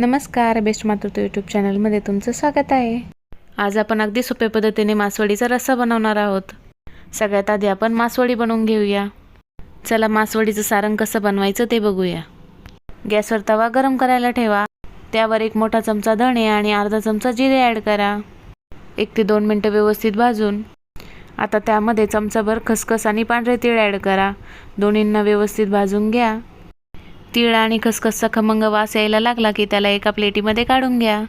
नमस्कार बेस्ट मातृत्व यूट्यूब चॅनलमध्ये तुमचं स्वागत आहे. आज आपण अगदी सोप्या पद्धतीने मासवडीचा रस्सा बनवणार आहोत. सगळ्यात आधी आपण मासवडी बनवून घेऊया. चला मासवडीचं सारण कसं बनवायचं ते बघूया. गॅसवर तवा गरम करायला ठेवा. त्यावर एक मोठा चमचा धणे आणि अर्धा चमचा जिरे ॲड करा. एक ते दोन मिनटं व्यवस्थित भाजून. आता त्यामध्ये चमचाभर खसखस आणि पांढरे तीळ ॲड करा. दोन्हींना व्यवस्थित भाजून घ्या. तीळ आणि खसखसचा खमंग वास यायला लागला की त्याला एका प्लेटीमध्ये काढून घ्या.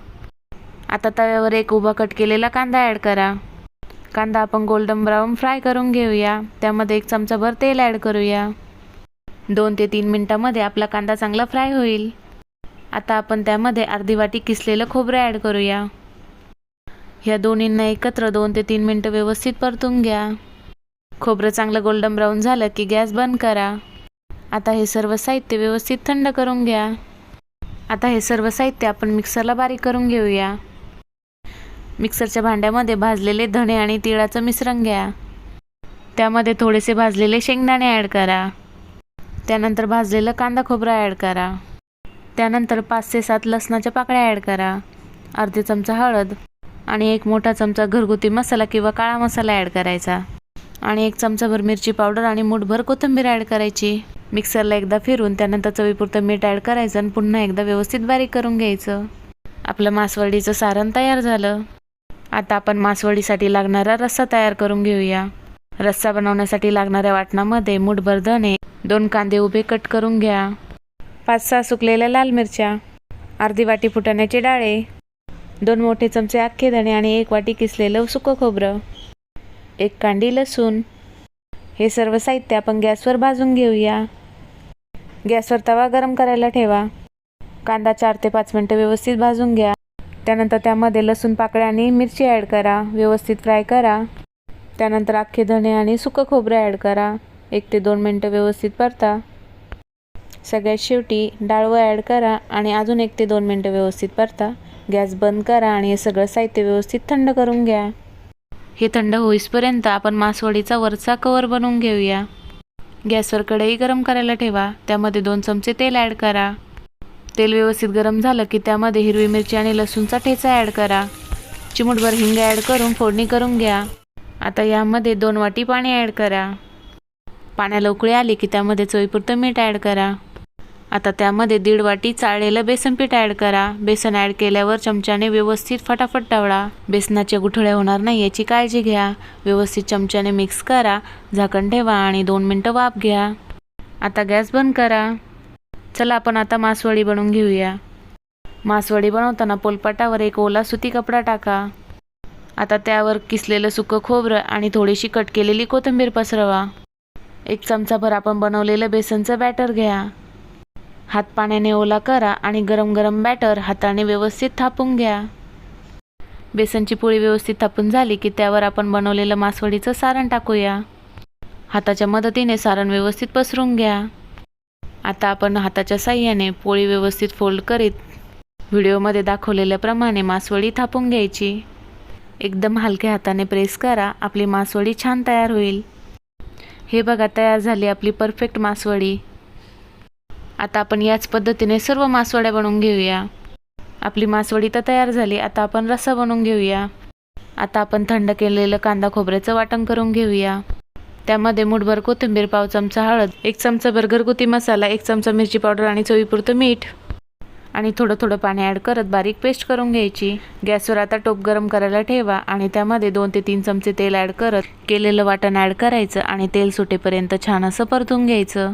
आता तव्यावर एक उभा कट केलेला कांदा ॲड करा. कांदा आपण गोल्डन ब्राऊन फ्राय करून घेऊया. त्यामध्ये एक चमचाभर तेल ॲड करूया. दोन ते तीन मिनटामध्ये आपला कांदा चांगला फ्राय होईल. आता आपण त्यामध्ये अर्धी वाटी किसलेलं खोबरं ॲड करूया. ह्या दोन्हींना एकत्र दोन ते तीन मिनटं व्यवस्थित परतून घ्या. खोबरं चांगलं गोल्डन ब्राऊन झालं की गॅस बंद करा. आता हे सर्व साहित्य व्यवस्थित थंड करून घ्या. आता हे सर्व साहित्य आपण मिक्सरला बारीक करून घेऊया. मिक्सरच्या भांड्यामध्ये भाजलेले धणे आणि तिळाचं मिश्रण घ्या. त्यामध्ये थोडेसे भाजलेले शेंगदाणे ॲड करा. त्यानंतर भाजलेलं कांदा खोबरा ॲड करा. त्यानंतर पाच ते सात लसणाच्या पाकळ्या ॲड करा. अर्धे चमचा हळद आणि एक मोठा चमचा घरगुती मसाला किंवा काळा मसाला ॲड करायचा. आणि एक चमचाभर मिरची पावडर आणि मूठभर कोथिंबीर ॲड करायची. मिक्सरला एकदा फिरून त्यानंतर चवीपुरतं मीठ ॲड करायचं आणि पुन्हा एकदा व्यवस्थित बारीक करून घ्यायचं. आपलं मासवडीचं सारण तयार झालं. आता आपण मासवडीसाठी लागणारा रस्सा तयार करून घेऊया. रस्सा बनवण्यासाठी लागणाऱ्या वाटणामध्ये मूठभर धणे दोन कांदे उभे कट करून घ्या. पाच सहा सुकलेल्या लाल मिरच्या अर्धी वाटी फुटाण्याचे डाळे दोन मोठे चमचे अख्खे धणे आणि एक वाटी किसलेलं सुकं खोबरं एक कांडी लसूण. हे सर्व साहित्य आपण गॅसवर भाजून घेऊया. गॅसवर तवा गरम करायला ठेवा. कांदा चार ते पाच मिनटं व्यवस्थित भाजून घ्या. त्यानंतर त्यामध्ये लसूण पाकळ्या आणि मिरची ॲड करा. व्यवस्थित फ्राय करा. त्यानंतर अख्खे धणे आणि सुकं खोबरं ॲड करा. एक ते दोन मिनटं व्यवस्थित परता. सगळ्यात शेवटी डाळवं ॲड करा आणि अजून एक ते दोन मिनटं व्यवस्थित परता. गॅस बंद करा आणि हे सगळं साहित्य व्यवस्थित थंड करून घ्या. हे थंड होईसपर्यंत आपण मासवडीचा वरचा कवर बनवून घेऊया. गॅसवर कढई गरम करायला ठेवा. त्यामध्ये दोन चमचे तेल ॲड करा. तेल व्यवस्थित गरम झालं की त्यामध्ये हिरवी मिरची आणि लसूणचा ठेचा ॲड करा. चिमूटभर हिंग ॲड करून फोडणी करून घ्या. आता यामध्ये दोन वाटी पाणी ॲड करा. पाण्याला उकळी आली की त्यामध्ये चवीपुरतं मीठ ॲड करा. आता त्यामध्ये दीड वाटी चाळलेलं बेसन पीठ ॲड करा. बेसन ॲड केल्यावर चमच्याने व्यवस्थित फटाफट टावळा बेसनाच्या गुठळ्या होणार नाही याची काळजी घ्या. व्यवस्थित चमच्याने मिक्स करा. झाकण ठेवा आणि दोन मिनटं वाफ घ्या. आता गॅस बंद करा. चला आपण आता मासवडी बनवून घेऊया. मासवडी बनवताना पोलपाटावर एक ओला सुती कपडा टाका. आता त्यावर किसलेलं सुकं खोबरं आणि थोडीशी कट केलेली कोथिंबीर पसरवा. एक चमचाभर आपण बनवलेलं बेसनचं बॅटर घ्या. हात पाण्याने ओला करा आणि गरम गरम बॅटर हाताने व्यवस्थित थापून घ्या. बेसनची पोळी व्यवस्थित थापून झाली की त्यावर आपण बनवलेलं मासवडीचं सारण टाकूया. हाताच्या मदतीने सारण व्यवस्थित पसरून घ्या. आता आपण हाताच्या साह्याने पोळी व्यवस्थित फोल्ड करीत व्हिडिओमध्ये दाखवलेल्याप्रमाणे मासवडी थापून घ्यायची. एकदम हलक्या हाताने प्रेस करा आपली मासवडी छान तयार होईल. हे बघा तयार झाली आपली परफेक्ट मासवडी. आता आपण याच पद्धतीने सर्व मासवड्या बनवून घेऊया. आपली मासवडी तर तयार झाली आता आपण रस्सा बनवून घेऊया. आता आपण थंड केलेलं कांदा खोबऱ्याचं वाटण करून घेऊया. त्यामध्ये मुठभर कोथिंबीर पाव चमचा हळद एक चमचा घरगुती मसाला एक चमचा मिरची पावडर आणि चवीपुरतं मीठ. आणि थोडं थोडं पाणी ॲड करत बारीक पेस्ट करून घ्यायची. गॅसवर आता टोप गरम करायला ठेवा आणि त्यामध्ये दोन ते तीन चमचे तेल ॲड करत केलेलं वाटण ॲड करायचं आणि तेल सुटेपर्यंत छान असं परतून घ्यायचं.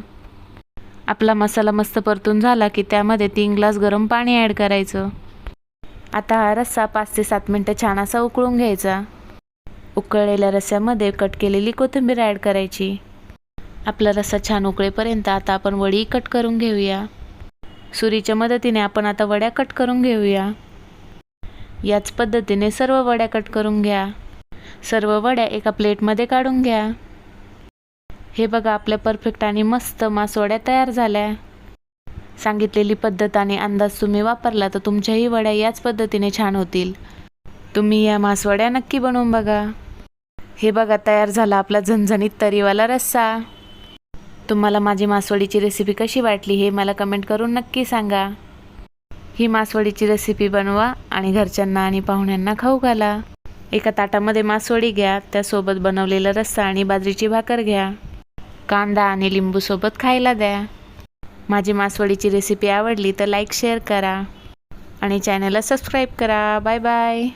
आपला मसाला मस्त परतून झाला की त्यामध्ये तीन ग्लास गरम पाणी ॲड करायचं. आता हा रस्सा पाच ते सात मिनटं छान असा उकळून घ्यायचा. उकळलेल्या रस्स्यामध्ये कट केलेली कोथिंबीर ॲड करायची. आपला रस्सा छान उकळेपर्यंत आता आपण वडी कट करून घेऊया. सुरीच्या मदतीने आपण आता वड्या कट करून घेऊया. याच पद्धतीने सर्व वड्या कट करून घ्या. सर्व वड्या एका प्लेटमध्ये काढून घ्या. हे बघा आपल्या परफेक्ट आणि मस्त मासवड्या तयार झाल्या. सांगितलेली पद्धत आणि अंदाज तुम्ही वापरला तर तुमच्याही वड्या याच पद्धतीने छान होतील. तुम्ही या मासवड्या नक्की बनवून बघा. हे बघा तयार झाला आपला झणझणीत तरीवाला रस्सा. तुम्हाला माझी मासवडीची रेसिपी कशी वाटली हे मला कमेंट करून नक्की सांगा. ही मासवडीची रेसिपी बनवा आणि घरच्यांना आणि पाहुण्यांना खाऊ घाला. एका ताटामध्ये मासवडी घ्या त्यासोबत बनवलेला रस्सा आणि बाजरीची भाकर घ्या. कांदा आणि लिंबूसोबत खायला द्या. माझी मासवडीची रेसिपी आवडली तर लाईक शेअर करा. आणि चॅनलला सबस्क्राईब करा. Bye bye